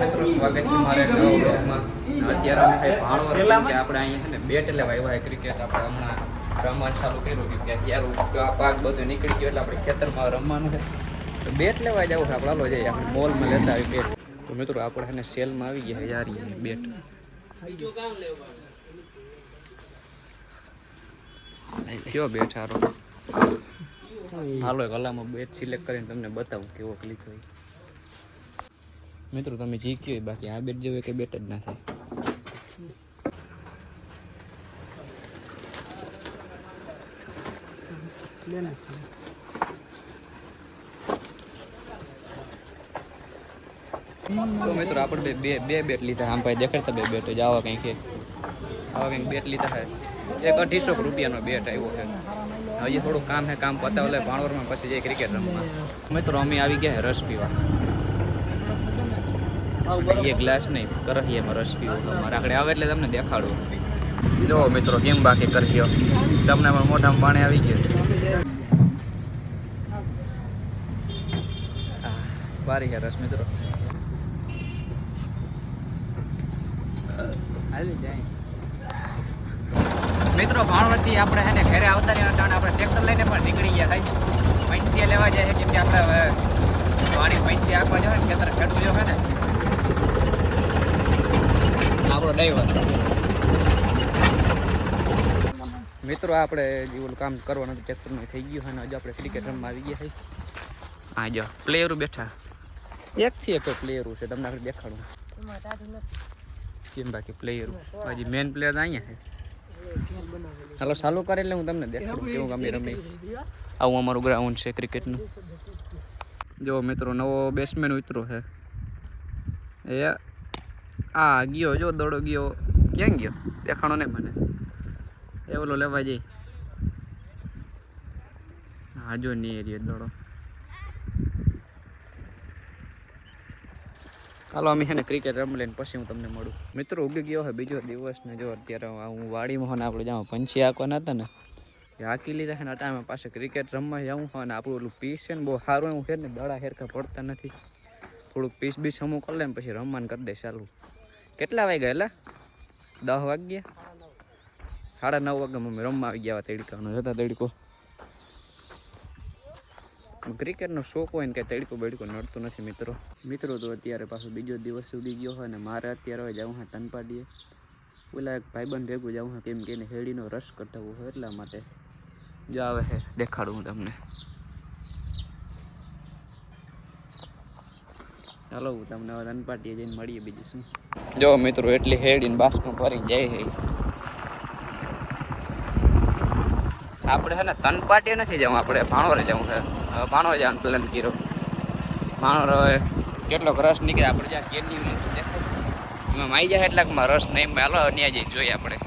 મિત્રો, સ્વાગત છે મારે નવા બ્લોગમાં અત્યારે અમે કઈ ભાણવર કે આપણે અહીંયા છે ને બેટ લેવા આવ્યા ક્રિકેટ. આપણે હમણાં રમવાનું ચાલુ કર્યું કે અત્યારે પાક બધું નીકળી ગયો એટલે આપણે ખેતરમાં રમવાનું છે. તો બેટ લેવા જવું છે. આપણે હાલો જઈએ. આપણે મોલમાં લેતા આવી બેટ. તો મિત્રો, આપણે એને સેલમાં આવી ગયા યાર બેટ. કયો બેટ સારો? હાલો એક અલામાં બેટ સિલેક્ટ કરીને તમને બતાવું કેવો ક્લિક હોય. મિત્રો તમે જીક્યો હોય, બાકી આ બેટ જેવું કે બેટ જ ના થાય. તો મિત્રો આપણે બે બે બે બેટ લીધા. આમ ભાઈ દેખાડતા બે બેટ જ. આવા કંઈક છે આવા કંઈક બેટ લીધા છે. એક અઢીસો રૂપિયાનો બેટ આવ્યો છે. હજી થોડું કામ છે કામ પતાવ લે ભાણવરમાં પછી જઈ ક્રિકેટ રમવા. મિત્રો અમે આવી ગયા છે રસ પીવા. એ ગ્લાસ નહીં કરહીએમાં રસ પીવો અમારે આગળ આવે એટલે તમને દેખાડું. જો મિત્રો કેમ બાકી કરહીઓ? તમને પણ મોઢામાં પાણી આવી ગયું. બારી છે રસ મિત્રો. મિત્રો ભાણવડથી આપણે ને ઘરે આવતા રહ્યા કારણે આપણે ટ્રેક્ટર લઈને પણ નીકળી ગયા થાય. પૈસી લેવા જાય છે કેમ કે આપણે પાણી પૈસી આખવા જોઈએ ને ખેતર ખેડવું જોઈએ ને આપણો ડ્રાઈવર. મિત્રો આપણે જે ઓલું કામ કરવાનું ટ્રેક્ટરનું થઈ ગયું અને હજુ આપણે ક્રિકેટ રમવા આવી ગયા હા જો પ્લેયરો બેઠા. એક છે એક પ્લેયરો છે તમને આપણે દેખાડું. કેમ બાકી પ્લેયરો? હજી મેન પ્લેયર અહીંયા છે. ચાલો ચાલુ કરે એટલે હું તમને દેખાડું કેવું ગમે રમી આવું અમારું ગ્રાઉન્ડ છે ક્રિકેટનું. જો મિત્રો નવો બેટ્સમેન ઉતરો છે. એ આ ગયો, જો દોડો ગયો. ક્યાં ગયો? દેખાણો ને મને. એ ઓલો લેવા જઈ. હા, જો નહીં એરિયો દોડો. હાલો, અમે છે ને ક્રિકેટ રમી લઈને પછી હું તમને મળું. મિત્રો, ઉગી ગયો હોય બીજો દિવસ ને જો અત્યારે હું વાડીમાં ને આપણે જ્યાં પંછી આંકવાના હતા ને, એ હાકી લીધા છે ને ટાઈમે પાસે ક્રિકેટ રમવા જવું હોય ને આપણું ઓલું પીસ છે ને બહુ સારું એવું છે ને, દડા હેરખા પડતા નથી. થોડુંક પીસ બીસ અમુક કરી લે ને પછી રમવાનું કરી દે ચાલુ. કેટલા વાગ્યા એટલે દસ વાગ્યા? સાડા નવ વાગે મમ્મી રમવા આવી ગયા તડકાનો. જતા તડકો. ક્રિકેટનો શોખ હોય ને કે તડકો બડકો નડતો નથી મિત્રો. મિત્રો તો અત્યારે પાછો બીજો દિવસ સુધી ગયો હોય ને મારે અત્યારે હવે જવું હા તનપાડીએ. ઓલા એક ભાઈબંધ ભેગું જવું હા કેમ કે એને હેડીનો રસ કઢાવવો હોય એટલા માટે. જો આવે છે દેખાડું હું તમને. ચાલો હું તમને હવે તનપાટીએ જઈને મળીએ બીજું શું? જો મિત્રો, એટલી હેડીને બાસમાં ફરીને જાય હે આપણે છે ને તનપાટીએ નથી જવું, આપણે ભાણોરે જવું છે. હવે ભાણોરે જવાનું પ્લાન કર્યો. ભાણોર હવે કેટલોક રસ નીકળે, આપણે જ્યાં કેરની દેખાય. એમાં માઈ જાય એટલાકમાં રસ નહીં મેલો ત્યાં જઈ જોઈએ આપણે.